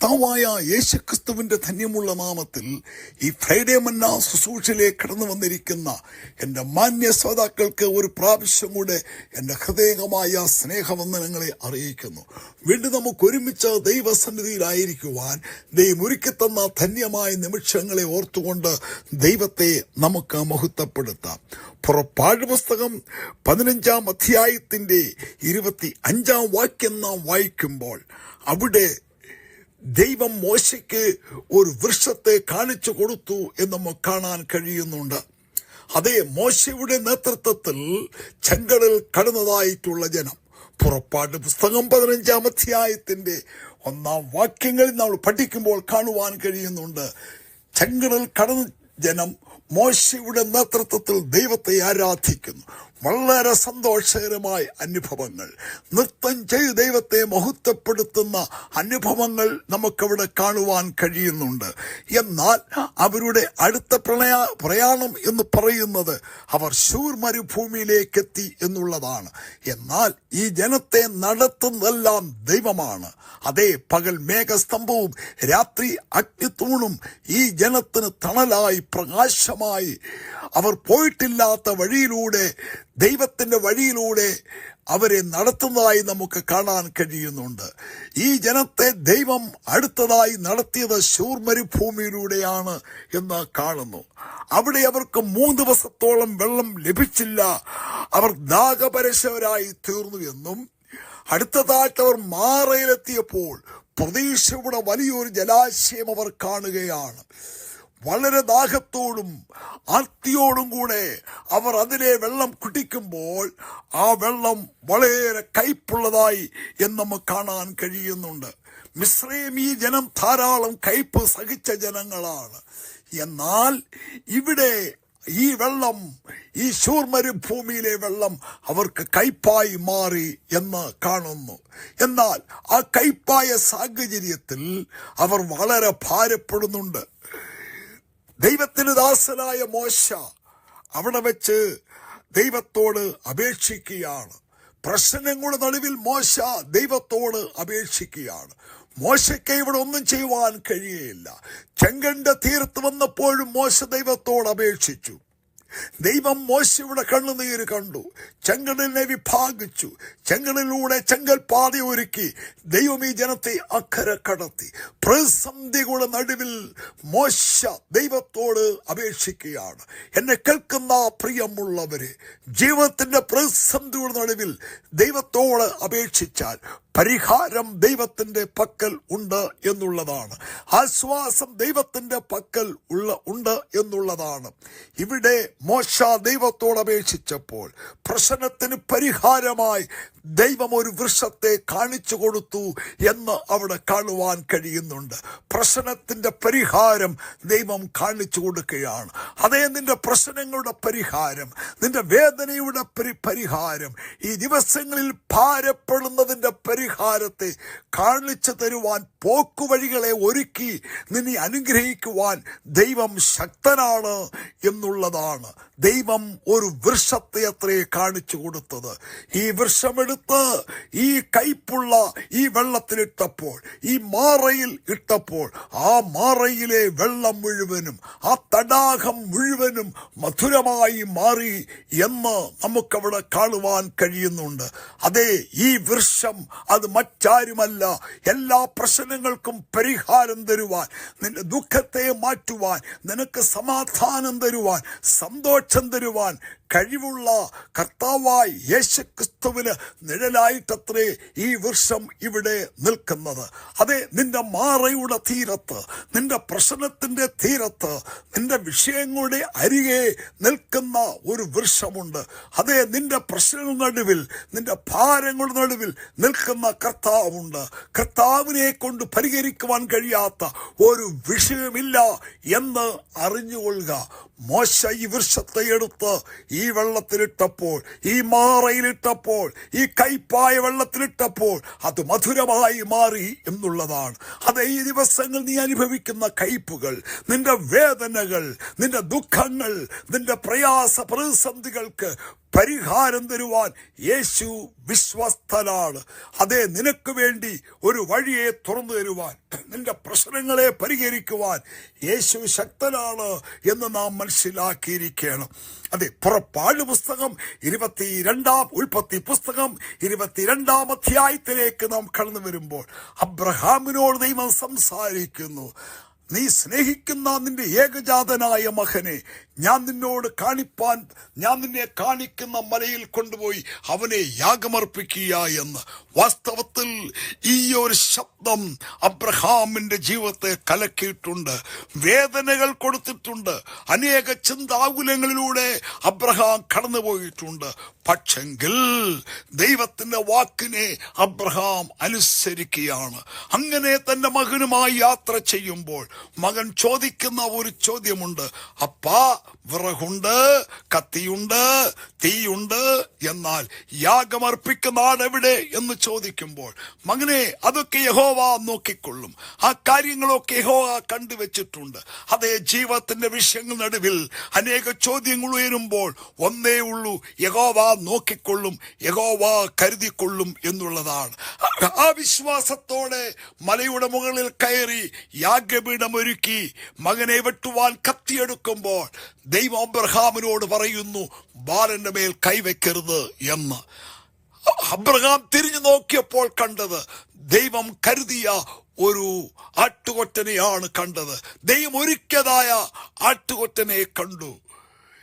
കർത്താവായ യേശുക്രിസ്തുവിന്റെ ധന്യമുള്ള നാമത്തിൽ ഈ ഫ്രൈഡേ മന്ന ശുശ്രൂഷയിലേക്ക് കടന്നു വന്നിരിക്കുന്ന എന്റെ മാന്യ ശ്രോതാക്കൾക്ക് ഒരു പ്രാവശ്യം കൂടെ എന്റെ ഹൃദയകമായ സ്നേഹവന്ദനങ്ങളെ അറിയിക്കുന്നു. വീണ്ടും നമുക്ക് ഒരുമിച്ച് ദൈവസന്നിധിയിലായിരിക്കുവാൻ ദൈവം ഒരുക്കിത്തന്ന ധന്യമായ നിമിഷങ്ങളെ ഓർത്തുകൊണ്ട് ദൈവത്തെ നമുക്ക് മഹത്വപ്പെടുത്താം. പുറപ്പാട് പുസ്തകം പതിനഞ്ചാം അധ്യായത്തിന്റെ ഇരുപത്തി അഞ്ചാം വാക്യം നാം വായിക്കുമ്പോൾ അവിടെ ദൈവം മോശയ്ക്ക് ഒരു വൃക്ഷത്തെ കാണിച്ചു കൊടുത്തു എന്ന് നമുക്ക് കാണാൻ കഴിയുന്നുണ്ട്. അതേ മോശയുടെ നേതൃത്വത്തിൽ ചെങ്കടൽ കടന്നതായിട്ടുള്ള ജനം. പുറപ്പാട് പുസ്തകം പതിനഞ്ചാം അധ്യായത്തിന്റെ ഒന്നാം വാക്യങ്ങളിൽ നമ്മൾ പഠിക്കുമ്പോൾ കാണുവാൻ കഴിയുന്നുണ്ട്. ചെങ്കടൽ കടന്ന ജനം മോശയുടെ നേതൃത്വത്തിൽ ദൈവത്തെ ആരാധിക്കുന്നു. വളരെ സന്തോഷകരമായ അനുഭവങ്ങൾ. നൃത്തം ചെയ്ത് ദൈവത്തെ മഹത്വപ്പെടുത്തുന്ന അനുഭവങ്ങൾ നമുക്കവിടെ കാണുവാൻ കഴിയുന്നുണ്ട്. എന്നാൽ അവരുടെ അടുത്ത പ്രണയ പ്രയാണം എന്ന് പറയുന്നത് അവർ ശൂർ മരുഭൂമിയിലേക്ക് എത്തി എന്നുള്ളതാണ്. എന്നാൽ ഈ ജനത്തെ നടത്തുന്നതെല്ലാം ദൈവമാണ്. അതേ പകൽ മേഘസ്തംഭവും രാത്രി അഗ്നിത്തൂണും ഈ ജനത്തിന് തണലായി പ്രകാശമായി. അവർ പോയിട്ടില്ലാത്ത വഴിയിലൂടെ ദൈവത്തിന്റെ വഴിയിലൂടെ അവരെ നടത്തുന്നതായി നമുക്ക് കാണാൻ കഴിയുന്നുണ്ട്. ഈ ജനത്തെ ദൈവം അടുത്തതായി നടത്തിയത് ശൂർ മരുഭൂമിയിലൂടെയാണ് എന്ന് കാണുന്നു. അവിടെ അവർക്ക് മൂന്ന് ദിവസത്തോളം വെള്ളം ലഭിച്ചില്ല. അവർ ദാഹപരശവരായി തീർന്നു എന്നും അടുത്തതായിട്ട് അവർ മാറയിലെത്തിയപ്പോൾ പ്രതീക്ഷയുടെ വലിയൊരു ജലാശയം അവർ കാണുകയാണ്. വളരെ ദാഹത്തോടും ആർത്തിയോടും കൂടെ അവർ അതിലെ വെള്ളം കുടിക്കുമ്പോൾ ആ വെള്ളം വളരെ കയ്പുള്ളതായി എന്ന് നമുക്ക് കാണാൻ കഴിയുന്നുണ്ട്. മിശ്രയും ഈ ജനം ധാരാളം കയ്പ് സഹിച്ച ജനങ്ങളാണ്. എന്നാൽ ഇവിടെ ഈ വെള്ളം ഈ ശൂർ മരുഭൂമിയിലെ വെള്ളം അവർക്ക് കയ്പായി മാറി എന്ന് കാണുന്നു. എന്നാൽ ആ കയ്പായ സാഹചര്യത്തിൽ അവർ വളരെ ഭാരപ്പെടുന്നുണ്ട്. ദൈവത്തിന് ദാസനായ മോശ അവിടെ വെച്ച് ദൈവത്തോട് അപേക്ഷിക്കുകയാണ്. പ്രശ്നങ്ങളുടെ നടുവിൽ മോശ ദൈവത്തോട് അപേക്ഷിക്കുകയാണ്. മോശയ്ക്ക് ഇവിടെ ഒന്നും ചെയ്യുവാൻ കഴിയുകയില്ല ചെങ്കണ്ട തീർത്ത് വന്നപ്പോഴും മോശ ദൈവത്തോട് അപേക്ഷിച്ചു. ദൈവം മോശയുടെ കണ്ണുനീർ കണ്ടു. ചെങ്കടലിനെ വിഭാഗിച്ചു. ചെങ്കടലിലൂടെ ചെങ്കൽ പാത ഒരുക്കി. ദൈവം ഈ ജനത്തെ അക്കരെ കടത്തി. പ്രതിസന്ധികളുടെ നടുവിൽ മോശ ദൈവത്തോട് അപേക്ഷിക്കുകയാണ്. എന്നെ കേൾക്കുന്ന പ്രിയമുള്ളവര് ജീവിതത്തിന്റെ പ്രതിസന്ധിയുടെ നടുവിൽ ദൈവത്തോട് അപേക്ഷിച്ചാൽ പരിഹാരം ദൈവത്തിന്റെ പക്കൽ ഉണ്ട് എന്നുള്ളതാണ്. ആശ്വാസം ദൈവത്തിന്റെ പക്കൽ ഉള്ള ഉണ്ട് എന്നുള്ളതാണ്. ഇവിടെ മോശ ദൈവത്തോട് അപേക്ഷിച്ചപ്പോൾ പ്രശ്നത്തിന് പരിഹാരമായി ദൈവം ഒരു വൃക്ഷത്തെ കാണിച്ചു കൊടുത്തു എന്ന് അവിടെ കാണുവാൻ കഴിയുന്നുണ്ട്. പ്രശ്നത്തിന്റെ പരിഹാരം ദൈവം കാണിച്ചു കൊടുക്കുകയാണ്. അതേ നിന്റെ പ്രശ്നങ്ങളുടെ പരിഹാരം നിന്റെ വേദനയുടെ പരി പരിഹാരം ഈ ദിവസങ്ങളിൽ ഭാരപ്പെടുന്നതിന്റെ പരിഹാരത്തെ കാണിച്ചു തരുവാൻ പോക്കുവഴികളെ ഒരുക്കി നിന്നെ അനുഗ്രഹിക്കുവാൻ ദൈവം ശക്തനാണ് എന്നുള്ളതാണ് ദൈവം ഒരു വൃക്ഷത്തെ അത്രേ കാണിച്ചു കൊടുത്തത്. ഈ വൃക്ഷമെടുത്ത് ഈ കൈപ്പുള്ള ഈ വെള്ളത്തിലിട്ടപ്പോൾ ഈ മാറയിൽ ഇട്ടപ്പോൾ ആ മാറയിലെ വെള്ളം മുഴുവനും ആ തടാകം മുഴുവനും മധുരമായി മാറി എന്ന് നമുക്കവിടെ കാണുവാൻ കഴിയുന്നുണ്ട്. അതെ ഈ വൃക്ഷം അത് മറ്റാരുമല്ല. എല്ലാ പ്രശ്നങ്ങൾക്കും പരിഹാരം തരുവാൻ നിന്റെ ദുഃഖത്തെ മാറ്റുവാൻ നിനക്ക് സമാധാനം തരുവാൻ സന്തോഷം തരുവാൻ കഴിവുള്ള കർത്താവായി യേശു ക്രിസ്തുവിന് നിഴലായിട്ടത്രേ ഈ വൃക്ഷം ഇവിടെ നിൽക്കുന്നത്. അതെ നിന്റെ മാറയുടെ തീരത്ത് നിന്റെ പ്രശ്നത്തിന്റെ തീരത്ത് നിന്റെ വിഷയങ്ങളുടെ അരികെ നിൽക്കുന്ന ഒരു വൃക്ഷമുണ്ട് അതെ നിന്റെ പ്രശ്നങ്ങളുടെ നടുവിൽ നിന്റെ ഭാരങ്ങളുടെ നടുവിൽ നിൽക്കുന്ന കർത്താവുണ്ട്. കർത്താവിനെ കൊണ്ട് പരിഹരിക്കുവാൻ കഴിയാത്ത ഒരു വിഷയമില്ല എന്ന് അറിഞ്ഞുകൊള്ളുക. മോശ ഈ വൃക്ഷത്തെ എടുത്ത് വെള്ളത്തിലിട്ടപ്പോൾ ഈ മാറയിലിട്ടപ്പോൾ ഈ കൈപ്പായ വെള്ളത്തിലിട്ടപ്പോൾ അത് മധുരമായി മാറി എന്നുള്ളതാണ്. അത് ഈ ദിവസങ്ങൾ നീ അനുഭവിക്കുന്ന കയ്പുകൾ നിന്റെ വേദനകൾ നിന്റെ ദുഃഖങ്ങൾ നിന്റെ പ്രയാസ പ്രതിസന്ധികൾക്ക് പരിഹാരം തരുവാൻ യേശു വിശ്വസ്തനാണ്. അതേ നിനക്ക് വേണ്ടി ഒരു വഴിയെ തുറന്നു തരുവാൻ നിന്റെ പ്രശ്നങ്ങളെ പരിഹരിക്കുവാൻ യേശു ശക്തനാണ് എന്ന് നാം മനസ്സിലാക്കിയിരിക്കണം. അതെ പുറപ്പാട് പുസ്തകം ഇരുപത്തിരണ്ടാം ഉൽപ്പത്തി പുസ്തകം ഇരുപത്തിരണ്ടാം അധ്യായത്തിലേക്ക് നാം കടന്നു വരുമ്പോൾ അബ്രഹാമിനോട് ദൈവം സംസാരിക്കുന്നു. നീ സ്നേഹിക്കുന്ന നിന്റെ ഏകജാതനായ മകനെ ഞാൻ നിന്നോട് കാണിപ്പാൻ ഞാൻ നിന്നെ കാണിക്കുന്ന മലയിൽ കൊണ്ടുപോയി അവനെ യാഗമർപ്പിക്കുക എന്ന്. വാസ്തവത്തിൽ ഈ ഒരു ശബ്ദം അബ്രഹാമിന്റെ ജീവിതത്തെ കലക്കിയിട്ടുണ്ട്. വേദനകൾ കൊടുത്തിട്ടുണ്ട്. അനേക ചിന്താകുലങ്ങളിലൂടെ അബ്രഹാം കടന്നുപോയിട്ടുണ്ട്. പക്ഷെങ്കിൽ ദൈവത്തിന്റെ വാക്കിനെ അബ്രഹാം അനുസരിക്കുകയാണ്. അങ്ങനെ തന്റെ മകനുമായി യാത്ര ചെയ്യുമ്പോൾ മകൻ ചോദിക്കുന്ന ഒരു ചോദ്യമുണ്ട്. അപ്പാ വിറകുണ്ട് കത്തിയുണ്ട് തീയുണ്ട് എന്നാൽ യാഗമർപ്പിക്കുന്ന ആടെവിടെ എന്ന് ചോദിക്കുമ്പോൾ മകനെ അതൊക്കെ യഹോവ നോക്കിക്കൊള്ളും. ആ കാര്യങ്ങളൊക്കെ യഹോവ കണ്ടുവച്ചിട്ടുണ്ട്. അതേ ജീവിതത്തിന്റെ വിഷയങ്ങൾ നടുവിൽ അനേക ചോദ്യങ്ങൾ ഉയരുമ്പോൾ ഒന്നേ ഉള്ളൂ യഹോവ നോക്കിക്കൊള്ളും യഹോവ കരുതിക്കൊള്ളും എന്നുള്ളതാണ്. ആ വിശ്വാസത്തോടെ മലയുടെ മുകളിൽ കയറി യാഗപീഠം ഒരുക്കി മകനെ വെട്ടുവാൻ കത്തിയെടുക്കുമ്പോൾ ദൈവം അബ്രഹാമിനോട് പറയുന്നു ബാലന്റെ മേൽ കൈവെക്കരുത് എന്ന്. അബ്രഹാം തിരിഞ്ഞു നോക്കിയപ്പോൾ കണ്ടത് ദൈവം കരുതിയ ഒരു ആട്ടുകൊറ്റനെയാണ് കണ്ടത്. ദൈവം ഒരുക്കിയതായ ആട്ടുകൊറ്റനെ കണ്ടു.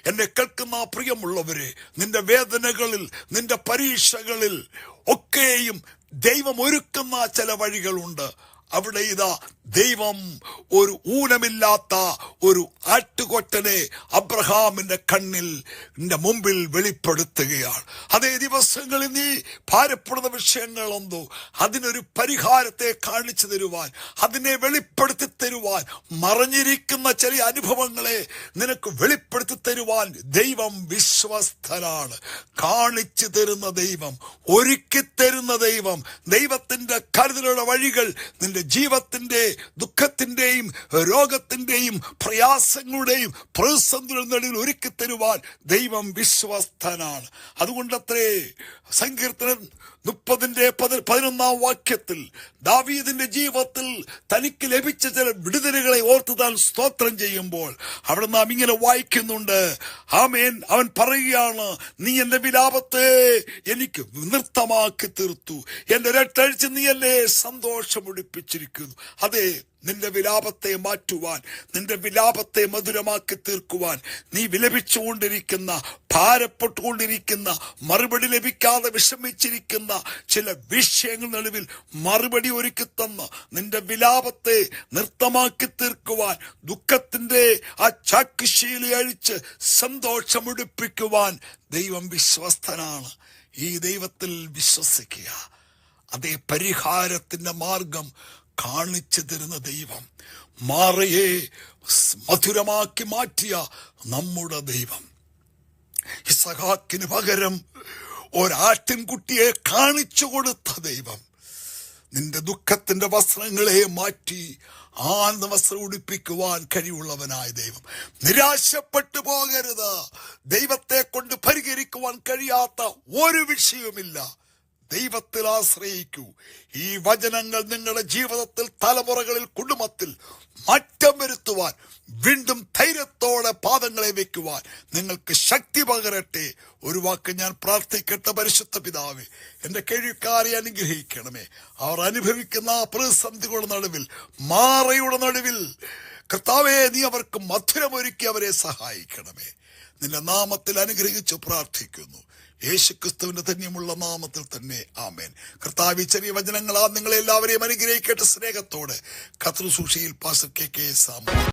എന്നെ കേൾക്കുന്ന പ്രിയമുള്ളവരെ നിന്റെ വേദനകളിൽ നിന്റെ പരീക്ഷകളിൽ ഒക്കെയും ദൈവം ഒരുക്കുന്ന ചില വഴികളുണ്ട്. അവിടെ ഇതാ ദൈവം ഒരു ഊനമില്ലാത്ത ഒരു ആട്ടുകൊറ്റനെ അബ്രഹാമിന്റെ കണ്ണിൽ മുമ്പിൽ വെളിപ്പെടുത്തുകയാണ്. അതേ ദിവസങ്ങളിൽ നീ ഭാരപ്പെടുന്ന വിഷയങ്ങൾ എന്തോ അതിനൊരു പരിഹാരത്തെ കാണിച്ചു തരുവാൻ അതിനെ വെളിപ്പെടുത്തി തരുവാൻ മറിഞ്ഞിരിക്കുന്ന ചില അനുഭവങ്ങളെ നിനക്ക് വെളിപ്പെടുത്തി തരുവാൻ ദൈവം വിശ്വസ്തനാണ്. കാണിച്ചു തരുന്ന ദൈവം ഒരുക്കി തരുന്ന ദൈവം ദൈവത്തിന്റെ കരുതലുള്ള വഴികൾ നിന്റെ ജീവിതത്തിന്റെ ദുഃഖത്തിന്റെയും രോഗത്തിന്റെയും പ്രയാസങ്ങളുടെയും പ്രതിസന്ധിയുടെ നടുവിൽ ഒരുക്കി തരുവാൻ ദൈവം വിശ്വസ്തനാണ്. അതുകൊണ്ടത്രേ സങ്കീർത്തനം മുപ്പതിന്റെ പതി- പതിനൊന്നാം വാക്യത്തിൽ ദാവീദിന്റെ ജീവിതത്തിൽ തനിക്ക് ലഭിച്ച ചില വിടുതലുകളെ ഓർത്ത് താൻ സ്തോത്രം ചെയ്യുമ്പോൾ അവിടെ നാം ഇങ്ങനെ വായിക്കുന്നുണ്ട്. ആമേൻ. അവൻ പറയുകയാണ് നീ എന്റെ വിലാപത്തെ എനിക്ക് നൃത്തമാക്കി തീർത്തു. എന്റെ രട്ടഴിച്ച് നീ എന്നെ സന്തോഷമൊടിപ്പിച്ചിരിക്കുന്നു. അതെ നിന്റെ വിലാപത്തെ മാറ്റുവാൻ നിന്റെ വിലാപത്തെ മധുരമാക്കി തീർക്കുവാൻ നീ വിലപിച്ചുകൊണ്ടിരിക്കുന്ന ഭാരപ്പെട്ടുകൊണ്ടിരിക്കുന്ന മറുപടി ലഭിക്കാതെ വിഷമിച്ചിരിക്കുന്ന ചില വിഷയങ്ങൾ നടുവിൽ മറുപടി ഒരുക്കി തന്ന് നിന്റെ വിലാപത്തെ നൃത്തമാക്കി തീർക്കുവാൻ ദുഃഖത്തിന്റെ ആ ചാക്കുശീല അഴിച്ച് സന്തോഷമുടിപ്പിക്കുവാൻ ദൈവം വിശ്വസ്തനാണ്. ഈ ദൈവത്തിൽ വിശ്വസിക്കുക. അതേ പരിഹാരത്തിന്റെ മാർഗം കാണിച്ചു തരുന്ന ദൈവം. മാറയെ മധുരമാക്കി മാറ്റിയ നമ്മുടെ ദൈവം. ഇസഹാക്കിന് പകരം ഒരാട്ടിൻകുട്ടിയെ കാണിച്ചു കൊടുത്ത ദൈവം. നിന്റെ ദുഃഖത്തിന്റെ വസ്ത്രങ്ങളെ മാറ്റി ആനന്ദ വസ്ത്രം ഉടുപ്പിക്കുവാൻ കഴിവുള്ളവനായ ദൈവം. നിരാശപ്പെട്ടു പോകരുത്. ദൈവത്തെ കൊണ്ട് പരിഹരിക്കുവാൻ കഴിയാത്ത ഒരു വിഷയവുമില്ല. ദൈവത്തിൽ ആശ്രയിക്കൂ. ഈ വചനങ്ങൾ നിങ്ങളുടെ ജീവിതത്തിൽ തലമുറകളിൽ കുടുംബത്തിൽ മാറ്റം വരുത്തുവാൻ വീണ്ടും ധൈര്യത്തോടെ പാദങ്ങളെ വെക്കുവാൻ നിങ്ങൾക്ക് ശക്തി പകരട്ടെ. ഒരു വാക്ക് ഞാൻ പ്രാർത്ഥിക്കട്ടെ പരിശുദ്ധ പിതാവ്. എന്റെ കഴിക്കാരെ അനുഗ്രഹിക്കണമേ. അവർ അനുഭവിക്കുന്ന ആ പ്രതിസന്ധികളുടെ നടുവിൽ മാറയുടെ നടുവിൽ കർത്താവേ നീ അവർക്ക് മധുരമൊരുക്കി അവരെ സഹായിക്കണമേ. നിന്റെ നാമത്തിൽ അനുഗ്രഹിച്ചു പ്രാർത്ഥിക്കുന്നു. യേശുക്രിസ്തുവിന്റെ ധന്യമുള്ള നാമത്തിൽ തന്നെ ആമേൻ. കർത്താവ് ചെറിയ വചനങ്ങളാ നിങ്ങളെല്ലാവരെയും അനുഗ്രഹിക്കട്ടെ സ്നേഹത്തോടെ. കത്രുസൂഷിയിൽ പാസർ കെ കെ സാമ